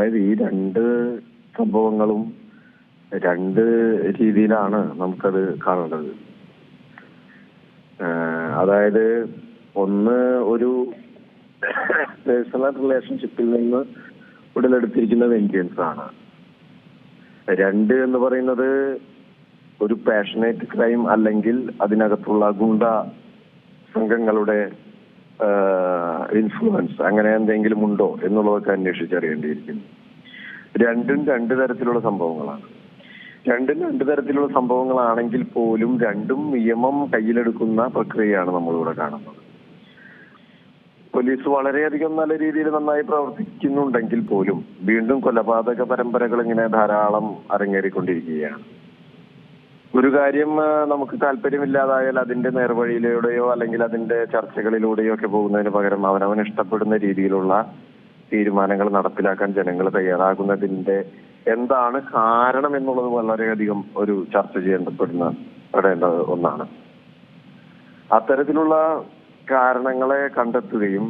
അതായത് ഈ രണ്ട് സംഭവങ്ങളും രണ്ട് രീതിയിലാണ് നമുക്കത് കാണേണ്ടത്. അതായത് ഒന്ന് ഒരു പേഴ്സണൽ റിലേഷൻഷിപ്പിൽ നിന്ന് ഉടലെടുത്തിരിക്കുന്ന വെഞ്ചൻസ് ആണ് രണ്ട് എന്ന് പറയുന്നത് ഒരു പാഷനേറ്റ് ക്രൈം അല്ലെങ്കിൽ അതിനകത്തുള്ള ഗുണ്ട സംഘങ്ങളുടെ ഇൻഫ്ലുവൻസ് അങ്ങനെ എന്തെങ്കിലും ഉണ്ടോ എന്നുള്ളതൊക്കെ അന്വേഷിച്ചറിയേണ്ടിയിരിക്കുന്നു. രണ്ടും രണ്ട് തരത്തിലുള്ള സംഭവങ്ങളാണ്. രണ്ടും രണ്ട് തരത്തിലുള്ള സംഭവങ്ങളാണെങ്കിൽ പോലും രണ്ടും നിയമം കയ്യിലെടുക്കുന്ന പ്രക്രിയയാണ് നമ്മളിവിടെ കാണുന്നത്. പോലീസ് വളരെയധികം നല്ല രീതിയിൽ നന്നായി പ്രവർത്തിക്കുന്നുണ്ടെങ്കിൽ പോലും വീണ്ടും കൊലപാതക പരമ്പരകൾ ഇങ്ങനെ ധാരാളം അരങ്ങേറിക്കൊണ്ടിരിക്കുകയാണ്. ഒരു കാര്യം നമുക്ക് താല്പര്യമില്ലാതായാൽ അതിന്റെ നേർവഴിയിലൂടെയോ അല്ലെങ്കിൽ അതിന്റെ ചർച്ചകളിലൂടെയോ ഒക്കെ പോകുന്നതിന് പകരം അവനവൻ ഇഷ്ടപ്പെടുന്ന രീതിയിലുള്ള തീരുമാനങ്ങൾ നടപ്പിലാക്കാൻ ജനങ്ങൾ തയ്യാറാകുന്നതിന്റെ എന്താണ് കാരണം എന്നുള്ളത് വളരെയധികം ഒരു ചർച്ച ചെയ്യപ്പെടുന്ന പെടേണ്ട ഒന്നാണ്. അത്തരത്തിലുള്ള കാരണങ്ങളെ കണ്ടെത്തുകയും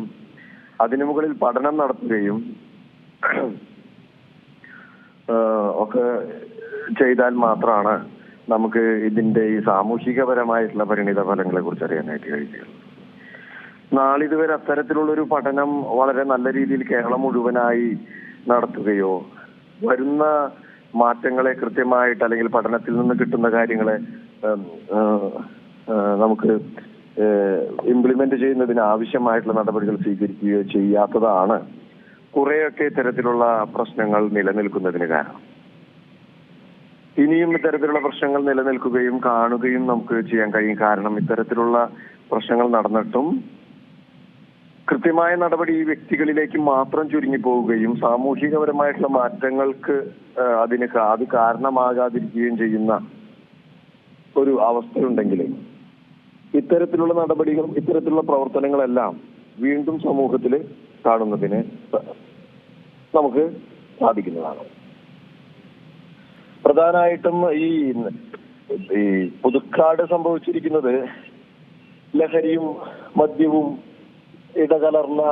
അതിനു മുകളിൽ പഠനം നടത്തുകയും ഒക്കെ ചെയ്താൽ മാത്രമാണ് നമുക്ക് ഇതിന്റെ ഈ സാമൂഹികപരമായിട്ടുള്ള പരിണിത ഫലങ്ങളെ കുറിച്ച് അറിയാനായിട്ട് കഴിയുകയുള്ളൂ. നാളിതുവരെ അത്തരത്തിലുള്ള ഒരു പഠനം വളരെ നല്ല രീതിയിൽ കേരളം മുഴുവനായി നടത്തുകയോ വരുന്ന മാറ്റങ്ങളെ കൃത്യമായിട്ട് അല്ലെങ്കിൽ പഠനത്തിൽ നിന്ന് കിട്ടുന്ന കാര്യങ്ങളെ നമുക്ക് ഇംപ്ലിമെന്റ് ചെയ്യുന്നതിന് ആവശ്യമായിട്ടുള്ള നടപടികൾ സ്വീകരിക്കുകയോ ചെയ്യാത്തതാണ് കുറെയൊക്കെ ഇത്തരത്തിലുള്ള പ്രശ്നങ്ങൾ നിലനിൽക്കുന്നതിന് കാരണം. ഇനിയും ഇത്തരത്തിലുള്ള പ്രശ്നങ്ങൾ നിലനിൽക്കുകയും കാണുകയും നമുക്ക് ചെയ്യാൻ കഴിയും. കാരണം ഇത്തരത്തിലുള്ള പ്രശ്നങ്ങൾ നടന്നിട്ടും കൃത്യമായ നടപടി ഈ വ്യക്തികളിലേക്ക് മാത്രം ചുരുങ്ങി പോവുകയും സാമൂഹികപരമായിട്ടുള്ള മാറ്റങ്ങൾക്ക് അതിന് അത് കാരണമാകാതിരിക്കുകയും ചെയ്യുന്ന ഒരു അവസ്ഥയുണ്ടെങ്കിൽ ഇത്തരത്തിലുള്ള നടപടികളും ഇത്തരത്തിലുള്ള പ്രവർത്തനങ്ങളെല്ലാം വീണ്ടും സമൂഹത്തിൽ കാണുന്നതിന് നമുക്ക് സാധിക്കുന്നതാണ്. പ്രധാനമായിട്ടും ഈ ഈ പുതുക്കാട് സംഭവിച്ചിരിക്കുന്നത് ലഹരിയും മദ്യവും ഇടകലർന്ന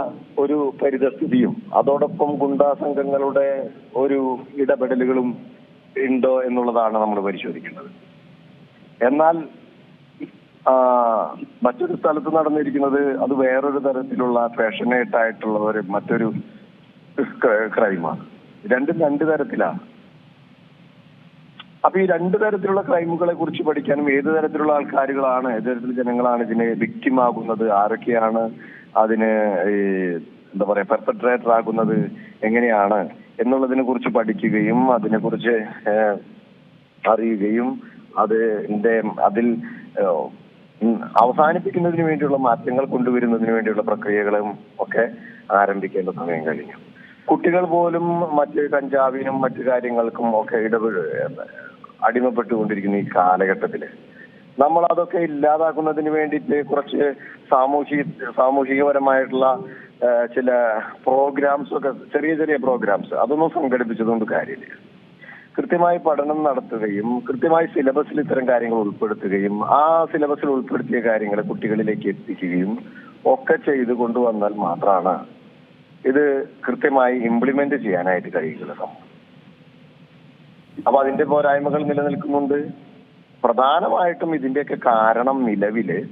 ഒരു പരിതസ്ഥിതിയും. അതോടൊപ്പം ഗുണ്ടാ സംഘങ്ങളുടെ ഒരു ഇടപെടലുകളും ഉണ്ടോ എന്നുള്ളതാണ് നമ്മൾ പരിശോധിക്കുന്നത് എന്നാൽ മറ്റൊരു സ്ഥലത്ത് നടന്നിരിക്കുന്നത് അത് വേറൊരു തരത്തിലുള്ള പാഷനേറ്റ് ആയിട്ടുള്ള ഒരു മറ്റൊരു ക്രൈമാണ്. രണ്ടും രണ്ട് തരത്തിലാണ്. അപ്പൊ ഈ രണ്ട് തരത്തിലുള്ള ക്രൈമുകളെ കുറിച്ച് പഠിക്കാനും ഏത് തരത്തിലുള്ള ആൾക്കാരുകളാണ് ഏത് തരത്തിലുള്ള ജനങ്ങളാണ് ഇതിന് ആകുന്നത് ആരൊക്കെയാണ് അതിന് എന്താ പറയാ പെർപെട്രേറ്റർ ആകുന്നത് എങ്ങനെയാണ് എന്നുള്ളതിനെ കുറിച്ച് പഠിക്കുകയും അതിനെ കുറിച്ച് അറിയുകയും അതിന്റെ അതിൽ അവസാനിപ്പിക്കുന്നതിന് വേണ്ടിയുള്ള മാറ്റങ്ങൾ കൊണ്ടുവരുന്നതിന് വേണ്ടിയുള്ള പ്രക്രിയകളും ഒക്കെ ആരംഭിക്കേണ്ട സമയം കഴിഞ്ഞു. കുട്ടികൾ പോലും മറ്റ് കഞ്ചാവിനും മറ്റു കാര്യങ്ങൾക്കും ഒക്കെ ഇടപെട അടിമപ്പെട്ടുകൊണ്ടിരിക്കുന്ന ഈ കാലഘട്ടത്തിൽ. നമ്മൾ അതൊക്കെ ഇല്ലാതാക്കുന്നതിന് വേണ്ടിയിട്ട് കുറച്ച് സാമൂഹിക സാമൂഹികപരമായിട്ടുള്ള ചില പ്രോഗ്രാംസ് ഒക്കെ ചെറിയ ചെറിയ പ്രോഗ്രാംസ്. അതൊന്നും സംഘടിപ്പിച്ചതുകൊണ്ട് കാര്യമില്ല. കൃത്യമായി പഠനം നടത്തുകയും കൃത്യമായി സിലബസിൽ ഇത്തരം കാര്യങ്ങൾ ഉൾപ്പെടുത്തുകയും ആ സിലബസിൽ ഉൾപ്പെടുത്തിയ കാര്യങ്ങൾ കുട്ടികളിലേക്ക് എത്തിക്കുകയും ഒക്കെ ചെയ്തു കൊണ്ടുവന്നാൽ മാത്രമാണ് ഇത് കൃത്യമായി ഇംപ്ലിമെന്റ് ചെയ്യാനായിട്ട് കഴിയുകയുള്ളൂ സംഭവം. അപ്പൊ അതിന്റെ പോരായ്മകൾ നിലനിൽക്കുന്നുണ്ട്. പ്രധാനമായിട്ടും ഇതിന്റെയൊക്കെ കാരണം നിലവിൽ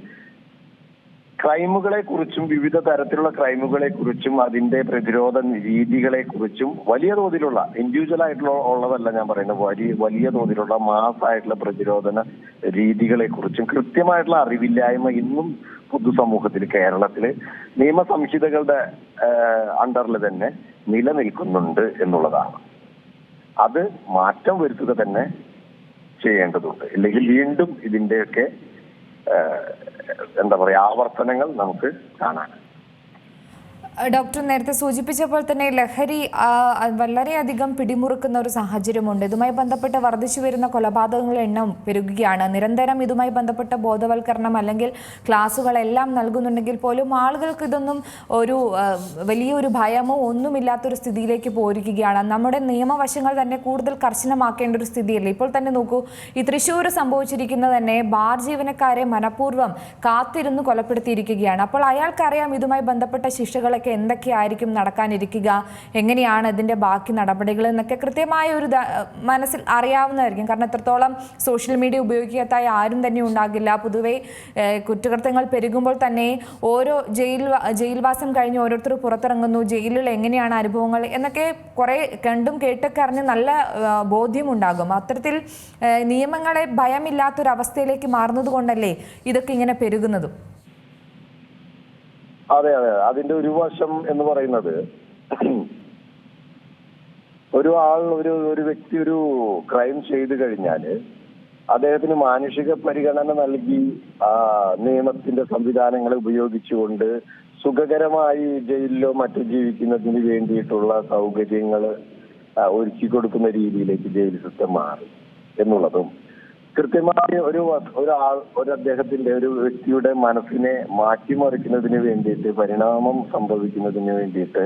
ക്രൈമുകളെ കുറിച്ചും വിവിധ തരത്തിലുള്ള ക്രൈമുകളെ കുറിച്ചും അതിന്റെ പ്രതിരോധ രീതികളെ കുറിച്ചും വലിയ തോതിലുള്ള ഇൻഡിവിജ്വൽ ആയിട്ടുള്ള ഉള്ളതല്ല ഞാൻ പറയുന്നത്. വലിയ വലിയ തോതിലുള്ള മാസ് ആയിട്ടുള്ള പ്രതിരോധന രീതികളെ കുറിച്ചും കൃത്യമായിട്ടുള്ള അറിവില്ലായ്മ ഇന്നും പൊതുസമൂഹത്തിൽ കേരളത്തിൽ നിയമസംഹിതകളുടെ അണ്ടറിൽ തന്നെ നിലനിൽക്കുന്നുണ്ട് എന്നുള്ളതാണ്. അത് മാറ്റം വരുത്തുക തന്നെ ചെയ്യേണ്ടതുണ്ട്. ഇല്ലെങ്കിൽ വീണ്ടും ഇതിന്റെയൊക്കെ എന്താ പറയാ ആവർത്തനങ്ങൾ നമുക്ക് കാണാൻ ഡോക്ടർ നേരത്തെ സൂചിപ്പിച്ചപ്പോൾ തന്നെ ലഹരി വളരെയധികം പിടിമുറുക്കുന്ന ഒരു സാഹചര്യമുണ്ട്. ഇതുമായി ബന്ധപ്പെട്ട് വർദ്ധിച്ചു വരുന്ന കൊലപാതകങ്ങളുടെ എണ്ണം പെരുകുകയാണ്. നിരന്തരം ഇതുമായി ബന്ധപ്പെട്ട ബോധവൽക്കരണം അല്ലെങ്കിൽ ക്ലാസ്സുകളെല്ലാം നൽകുന്നുണ്ടെങ്കിൽ പോലും ആളുകൾക്ക് ഇതൊന്നും ഒരു വലിയൊരു ഭയമോ ഒന്നുമില്ലാത്തൊരു സ്ഥിതിയിലേക്ക് പോയിരിക്കുകയാണ് നമ്മുടെ നിയമവശങ്ങൾ തന്നെ കൂടുതൽ കർശനമാക്കേണ്ട ഒരു സ്ഥിതിയല്ലേ? ഇപ്പോൾ തന്നെ നോക്കൂ ഈ തൃശ്ശൂർ സംഭവിച്ചിരിക്കുന്നത് തന്നെ ബാർ ജീവനക്കാരെ മനഃപൂർവം കാത്തിരുന്ന് കൊലപ്പെടുത്തിയിരിക്കുകയാണ്. അപ്പോൾ അയാൾക്കറിയാം ഇതുമായി ബന്ധപ്പെട്ട ശിക്ഷകളൊക്കെ ജയിലിലൊക്കെ എന്തൊക്കെയായിരിക്കും നടക്കാനിരിക്കുക എങ്ങനെയാണ് ഇതിന്റെ ബാക്കി നടപടികൾ എന്നൊക്കെ കൃത്യമായ ഒരു മനസ്സിൽ അറിയാവുന്നതായിരിക്കും. കാരണം എത്രത്തോളം സോഷ്യൽ മീഡിയ ഉപയോഗിക്കാത്തായി ആരും തന്നെ ഉണ്ടാകില്ല. പൊതുവെ കുറ്റകൃത്യങ്ങൾ പെരുകുമ്പോൾ തന്നെ ഓരോ ജയിൽ ജയിൽവാസം കഴിഞ്ഞ് ഓരോരുത്തർ പുറത്തിറങ്ങുന്നു. ജയിലിൽ എങ്ങനെയാണ് അനുഭവങ്ങൾ എന്നൊക്കെ കുറേ കണ്ടും കേട്ടൊക്കെ അറിഞ്ഞ് നല്ല ബോധ്യമുണ്ടാകും. അത്തരത്തിൽ നിയമങ്ങളെ ഭയമില്ലാത്തൊരവസ്ഥയിലേക്ക് മാറുന്നത് കൊണ്ടല്ലേ ഇതൊക്കെ ഇങ്ങനെ പെരുകുന്നതും? അതെ അതെ. അതിന്റെ ഒരു വശം എന്ന് പറയുന്നത് ഒരു ആൾ ഒരു ഒരു വ്യക്തി ഒരു ക്രൈം ചെയ്തു കഴിഞ്ഞാൽ അദ്ദേഹത്തിന് മാനുഷിക പരിഗണന നൽകി നിയമത്തിന്റെ സംവിധാനങ്ങളെ ഉപയോഗിച്ചുകൊണ്ട് സുഖകരമായി ജയിലിലോ മറ്റു ജീവിക്കുന്നതിന് വേണ്ടിയിട്ടുള്ള സൗകര്യങ്ങൾ ഒരുക്കി കൊടുക്കുന്ന രീതിയിലേക്ക് ജയിൽ സിസ്റ്റം മാറി എന്നുള്ളതും കൃത്യമായി ഒരു ഒരാൾ ഒരു അദ്ദേഹത്തിന്റെ ഒരു വ്യക്തിയുടെ മനസ്സിനെ മാറ്റിമറിക്കുന്നതിന് വേണ്ടിയിട്ട് പരിണാമം സംഭവിക്കുന്നതിന് വേണ്ടിയിട്ട്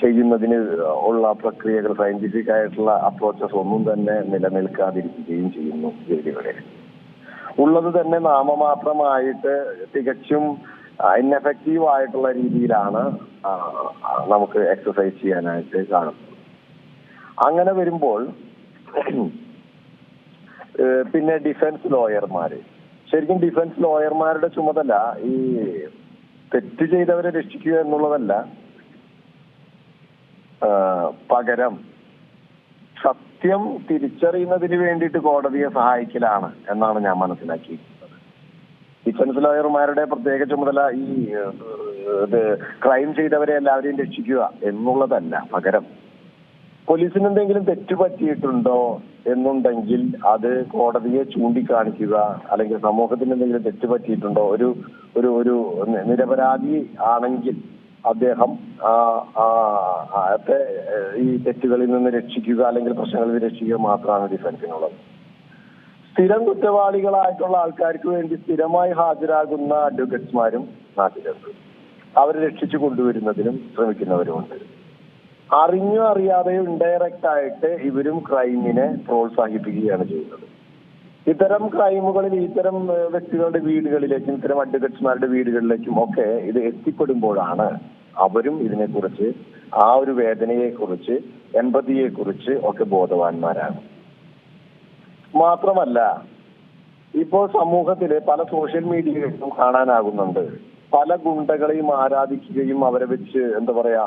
ചെയ്യുന്നതിന് ഉള്ള പ്രക്രിയകൾ സയന്റിഫിക് ആയിട്ടുള്ള അപ്രോച്ചസ് ഒന്നും തന്നെ നിലനിൽക്കാതിരിക്കുകയും ചെയ്യുന്നു ജയിലുകളിൽ ഉള്ളത് തന്നെ നാമമാത്രമായിട്ട് തികച്ചും ഇൻഎഫക്റ്റീവ് ആയിട്ടുള്ള രീതിയിലാണ് നമുക്ക് എക്സസൈസ് ചെയ്യാനായിട്ട് കാണുന്നത്. അങ്ങനെ വരുമ്പോൾ പിന്നെ ഡിഫൻസ് ലോയർമാര് ശരിക്കും ഡിഫൻസ് ലോയർമാരുടെ ചുമതല ഈ തെറ്റ് ചെയ്തവരെ രക്ഷിക്കുക എന്നുള്ളതല്ല പകരം സത്യം തിരിച്ചറിയുന്നതിന് വേണ്ടിയിട്ട് കോടതിയെ സഹായിക്കലാണ് എന്നാണ് ഞാൻ മനസ്സിലാക്കിയിരിക്കുന്നത്. ഡിഫൻസ് ലോയർമാരുടെ പ്രത്യേക ചുമതല ഈ ക്രൈം ചെയ്തവരെ എല്ലാവരെയും രക്ഷിക്കുക എന്നുള്ളതല്ല പകരം. പോലീസിന് എന്തെങ്കിലും തെറ്റ് പറ്റിയിട്ടുണ്ടോ എന്നുണ്ടെങ്കിൽ അത് കോടതിയെ ചൂണ്ടിക്കാണിക്കുക അല്ലെങ്കിൽ സമൂഹത്തിന് എന്തെങ്കിലും തെറ്റ് പറ്റിയിട്ടുണ്ടോ ഒരു ഒരു ഒരു നിരപരാധി ആണെങ്കിൽ അദ്ദേഹം ഈ തെറ്റുകളിൽ നിന്ന് രക്ഷിക്കുക അല്ലെങ്കിൽ പ്രശ്നങ്ങളിൽ നിന്ന് രക്ഷിക്കുക മാത്രമാണ് ഡിഫൻസിനുള്ളത്. സ്ഥിരം കുറ്റവാളികളായിട്ടുള്ള ആൾക്കാർക്ക് വേണ്ടി സ്ഥിരമായി ഹാജരാകുന്ന അഡ്വക്കേറ്റ്സ്മാരും നാട്ടിലുണ്ട്. അവരെ രക്ഷിച്ചു കൊണ്ടുവരുന്നതിനും ശ്രമിക്കുന്നവരുമുണ്ട്. അറിഞ്ഞോ അറിയാതെയോ ഇൻഡയറക്റ്റ് ആയിട്ട് ഇവരും ക്രൈമിനെ പ്രോത്സാഹിപ്പിക്കുകയാണ് ചെയ്യുന്നത്. ഇത്തരം ക്രൈമുകളിൽ ഇത്തരം വ്യക്തികളുടെ വീടുകളിലേക്കും ഇത്തരം അഡ്വക്കേറ്റ്സ്മാരുടെ വീടുകളിലേക്കും ഒക്കെ ഇത് എത്തിപ്പെടുമ്പോഴാണ് അവരും ഇതിനെക്കുറിച്ച് ആ ഒരു വേദനയെക്കുറിച്ച് കുറിച്ച് എൺപതിയെ കുറിച്ച് ഒക്കെ ബോധവാന്മാരാണ് മാത്രമല്ല ഇപ്പോൾ സമൂഹത്തിൽ പല സോഷ്യൽ മീഡിയകളിലും കാണാനാകുന്നുണ്ട്. പല ഗുണ്ടകളെയും ആരാധിക്കുകയും അവരെ വെച്ച് എന്താ പറയാ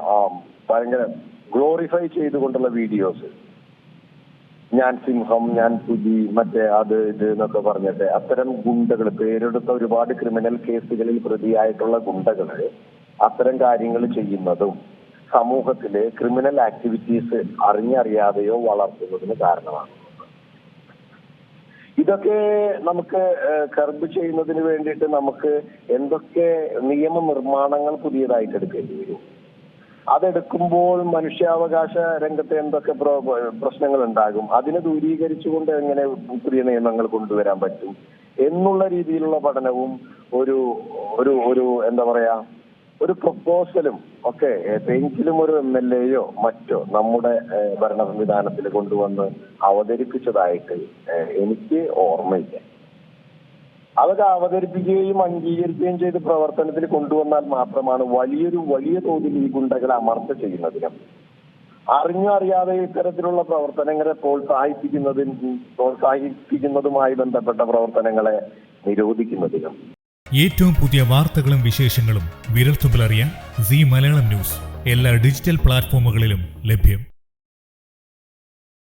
ഭയങ്കര ഗ്ലോറിഫൈ ചെയ്തുകൊണ്ടുള്ള വീഡിയോസ് ഞാൻ സിംഹം ഞാൻ പുലി മറ്റേ അത് ഇത് എന്നൊക്കെ പറഞ്ഞിട്ട് അത്തരം ഗുണ്ടകൾ പേരെടുത്ത ഒരുപാട് ക്രിമിനൽ കേസുകളിൽ പ്രതിയായിട്ടുള്ള ഗുണ്ടകൾ അത്തരം കാര്യങ്ങൾ ചെയ്യുന്നതും സമൂഹത്തിലെ ക്രിമിനൽ ആക്ടിവിറ്റീസ് അറിഞ്ഞറിയാതെയോ വളർത്തുന്നതിന് കാരണമാണ്. ഇതൊക്കെ നമുക്ക് കർബ് ചെയ്യുന്നതിന് വേണ്ടിയിട്ട് നമുക്ക് എന്തൊക്കെ നിയമനിർമ്മാണങ്ങൾ പുതിയതായിട്ട് എടുക്കേണ്ടി വരും? അതെടുക്കുമ്പോൾ മനുഷ്യാവകാശ രംഗത്ത് എന്തൊക്കെ പ്ര- പ്രശ്നങ്ങൾ ഉണ്ടാകും അതിനെ ദൂരീകരിച്ചുകൊണ്ട് എങ്ങനെ പുതിയ നിയമങ്ങൾ കൊണ്ടുവരാൻ പറ്റും? എന്നുള്ള രീതിയിലുള്ള പഠനവും ഒരു ഒരു ഒരു എന്താ പറയാ ഒരു പ്രപ്പോസലും ഒക്കെ ഏതെങ്കിലും ഒരു എം എൽ എയോ മറ്റോ നമ്മുടെ ഭരണ സംവിധാനത്തിൽ കൊണ്ടുവന്ന് അവതരിപ്പിച്ചതായിട്ട് എനിക്ക് ഓർമ്മയില്ല. അതൊക്കെ അവതരിപ്പിക്കുകയും അംഗീകരിക്കുകയും ചെയ്ത് പ്രവർത്തനത്തിൽ കൊണ്ടുവന്നാൽ മാത്രമാണ് വലിയൊരു വലിയ തോതിൽ ഈ ഗുണ്ടകളെ അമർച്ച ചെയ്യുന്നതിന്. അറിഞ്ഞോ അറിയാതെ ഇത്തരത്തിലുള്ള പ്രവർത്തനങ്ങളെ പ്രോത്സാഹിപ്പിക്കുന്നതിന് പ്രോത്സാഹിപ്പിക്കുന്നതുമായി ബന്ധപ്പെട്ട പ്രവർത്തനങ്ങളെ നിരോധിക്കുന്നതിനും. ഏറ്റവും പുതിയ വാർത്തകളും വിശേഷങ്ങളും വിരൽത്തുമ്പിലറിയാൻ സി മലയാളം ന്യൂസ്. എല്ലാ ഡിജിറ്റൽ പ്ലാറ്റ്ഫോമുകളിലും ലഭ്യം.